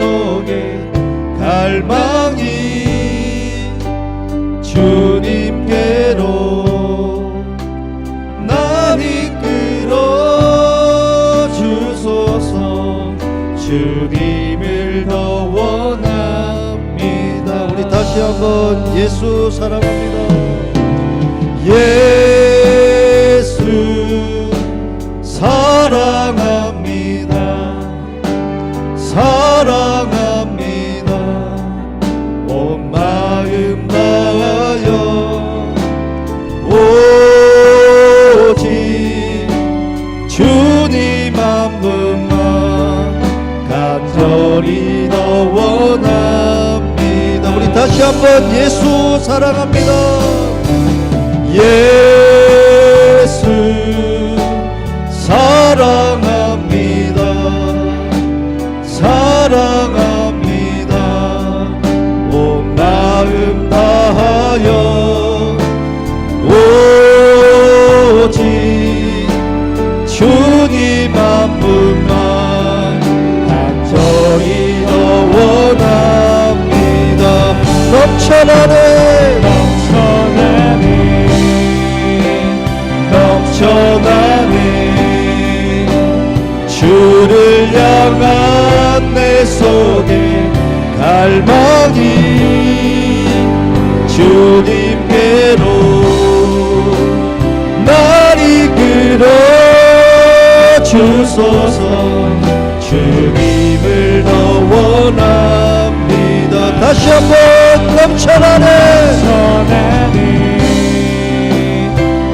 속에 갈망이 주님께로 날 이끌어 주소서. 주님을 더 원합니다. 우리 다시 한번 예수 사랑합니다. 예 다시 한번 예수 사랑합니다. 예수 사랑합니다. 사랑 넘쳐나네.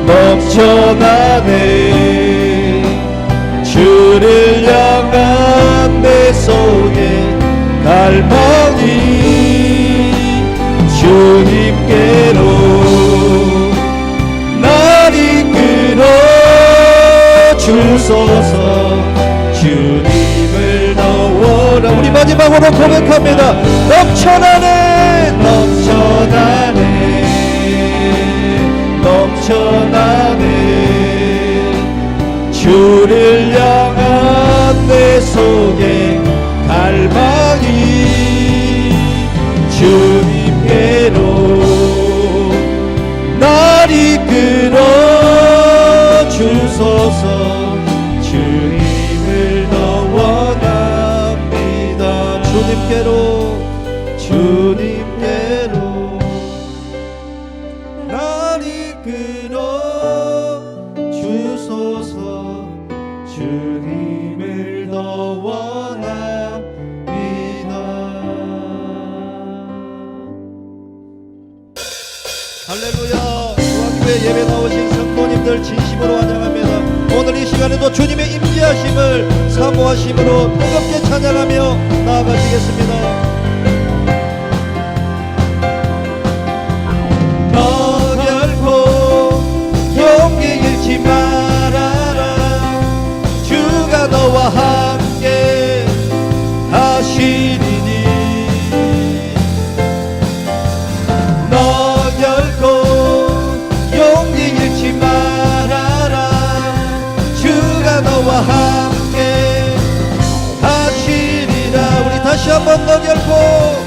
넘쳐나네 주를 향한 내 속에 갈망이 주님께로 날 이끌어 주소서. 주님을 더 원하 우리 마지막으로 고백합니다. 넘쳐나네 넘쳐나네. 넘쳐나네. 주를 향한 내 속에 갈망 끌어 주소서 주님을 더 원합니다. 할렐루야. 중앙교회 예배 나오신 성도님들 진심으로 환영합니다. 오늘 이 시간에도 주님의 임재하심을 사모하심으로 뜨겁게 찬양하며 나아가시겠습니다 하시리라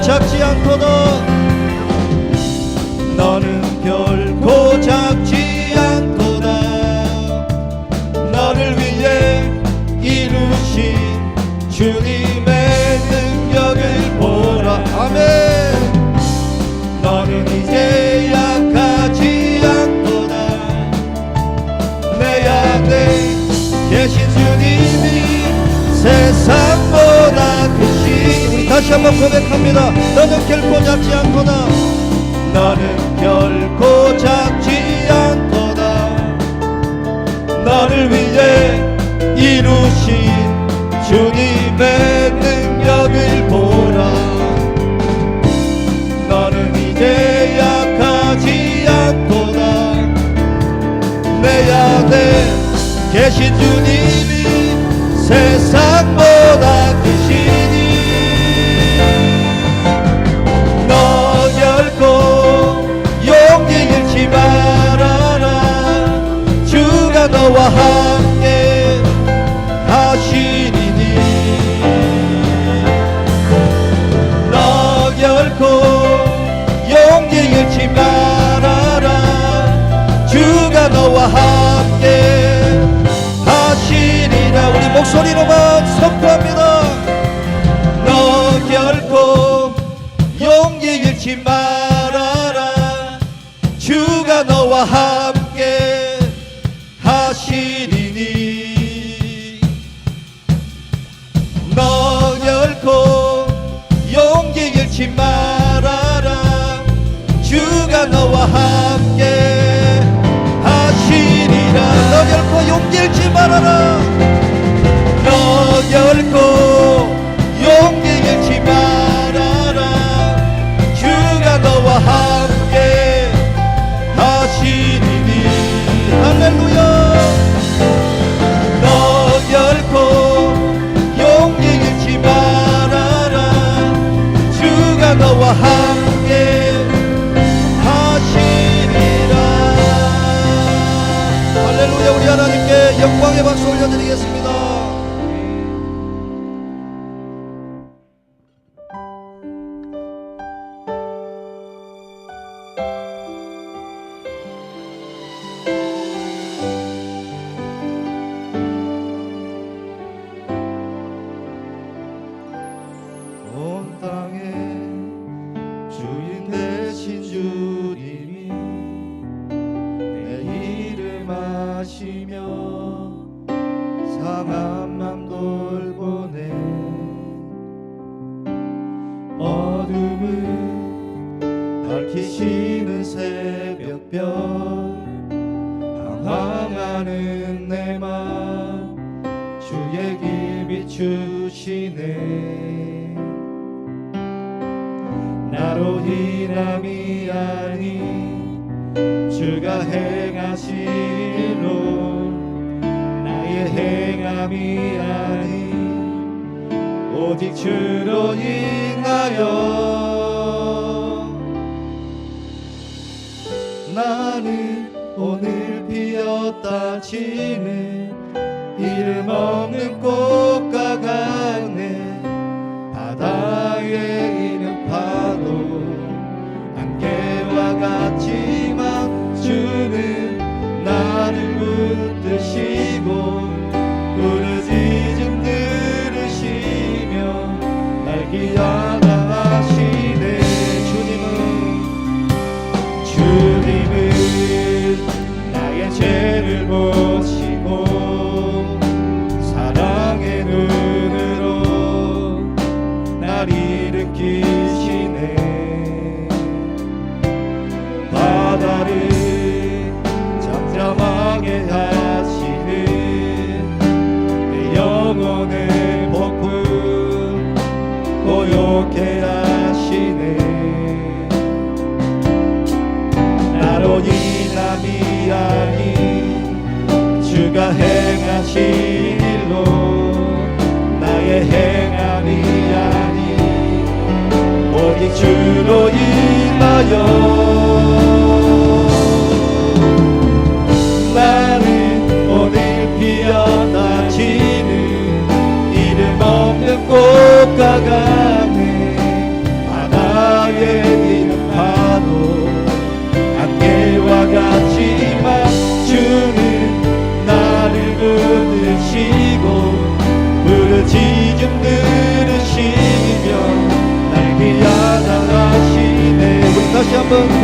작지 않도다 계신 주님이 세상보다 크시니 너 결코 용기 잃지 말아라. 주가 너와 함께 잃지 말아라. 주가 너와 함께 하시리니. 너 결코 용기 잃지 말아라. 주가 너와 함께 하시리라. 너 결코 용기 잃지 말아라. 너 결코 할렐루야 우리 하나님께 영광의 박수 올려드리겠습니다 인함이 아닌 주가 행하신 일로 나의 행함이 아닌 오직 주로 인하여 나는 오늘 피었다 지는 이름 없는 꽃 인함이 아닌 주가 행하신 일로 나의 행함이 아닌 오직 주로 인하여 나는 오늘 피어나 지는 이름 없는 같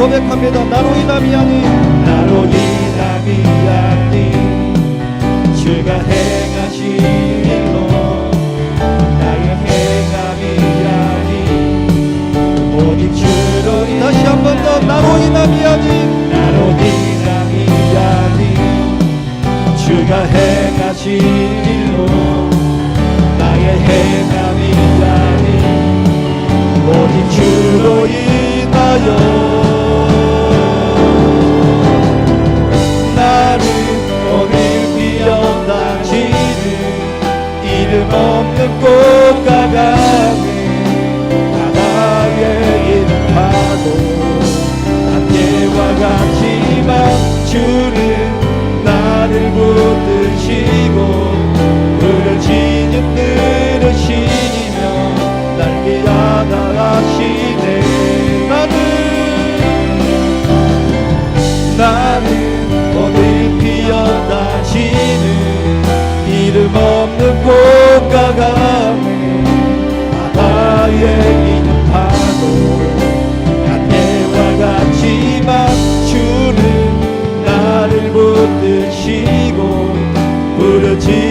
고백합니다. 나로 인함이 아닌 나로 인함이 아닌 주가 행하신 일로 나의 행함이 아닌 오직 주로 다시 한 번 더. 나로 인함이 아닌 나로 인함이 아닌 주가 행하신 일 없는 꽃과 같네 바다에 있는 파도 안개와 같지만 주는 나를 붙드시고 부르짖